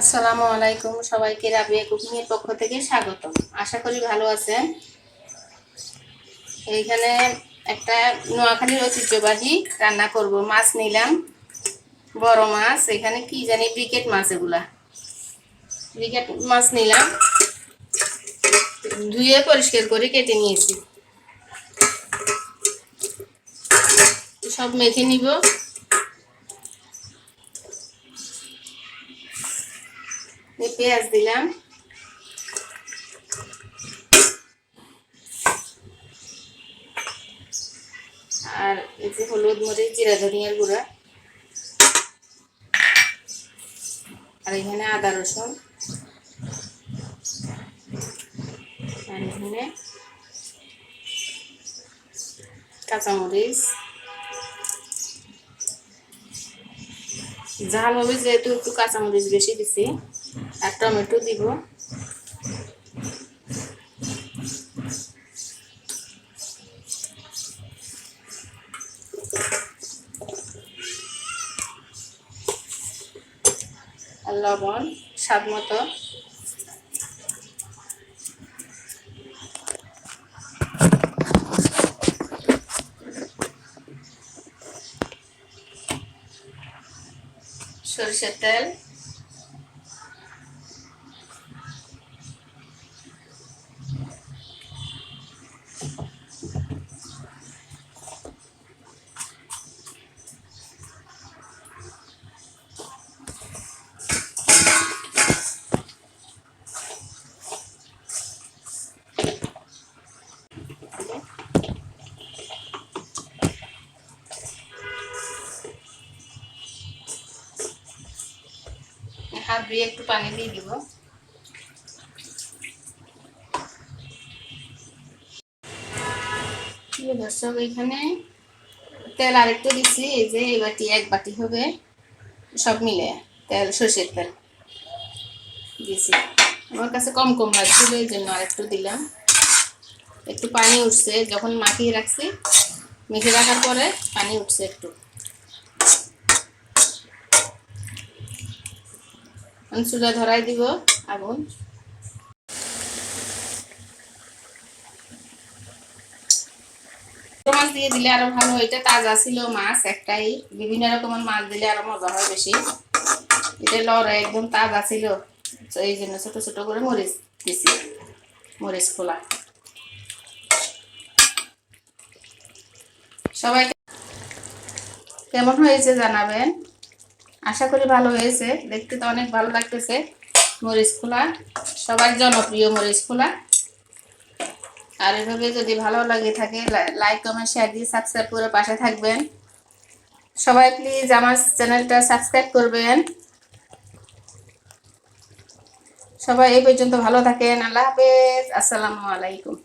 আসসালামু আলাইকুম সবাইকে রাবিয়া কুকিং এর পক্ষ থেকে স্বাগত আশা করি ভালো আছেন। এইখানে একটা নোয়াখালীর ঐতিহ্যবাহী রান্না করব। মাছ নিলাম, বড় মাছ, এখানে কি জানি ব্রিকেট মাছ এগুলা। ব্রিকেট মাছ নিলাম, ধুয়ে পরিষ্কার করে কেটে নিয়েছি। সব মেখে নিব। পেঁয়াজ দিলাম আর যে হলুদ মরিচ, জিরা ধনিয়ার গুঁড়া। আর এখানে আদা রসুন। আর এখানে কাঁচামরিচ। ঝাল হবে যেহেতু একটু কাঁচামরিচ বেশি দিছি। আর টমেটো দিব। আর লবণ স্বাদ মতো। সরষের তেল। হাত দিয়ে একটু পানি দিয়ে দিব। দর্শক, এখানে তেল আরেকটু দিচ্ছি, এই যে এই বাটি এক বাটি হবে, সব মিলে তেল, সর্ষের তেল দিয়েছি। আমার কাছে কম কম লাগছিল, এই জন্য আরেকটু দিলাম। একটু পানি উঠছে, যখন মাখিয়ে রাখছি, মেখে রাখার পরে পানি উঠছে একটু। চুলা ধরাই দিব, আগুন। মাছ দিয়ে দিলে আরও ভালো, এটা তাজা ছিল মাছ একটাই। বিভিন্ন রকমের মাছ দিলে আরও মজা হয় বেশি। এটা লড়া একদম তাজা ছিল এই জন্য ছোট ছোট করে মরিচ দিছি, মরিচ খোলা। সবাই কেমন হয়েছে জানাবেন? আশা করি ভালো হয়েছে। দেখতে তো অনেক ভালো লাগতেছে। মরিচ খোলা। সবার জনপ্রিয় মরিচ খোলা। আর এভাবে যদি ভালো লাগে থাকে লাইক কমেন্ট শেয়ার দিয়ে সাবস্ক্রাইব করে পাশে থাকবেন। সবাই প্লিজ আমার চ্যানেলটা সাবস্ক্রাইব করবেন। সবাই এই পর্যন্ত ভালো থাকেন। আল্লাহ হাফেজ। আসসালামু আলাইকুম।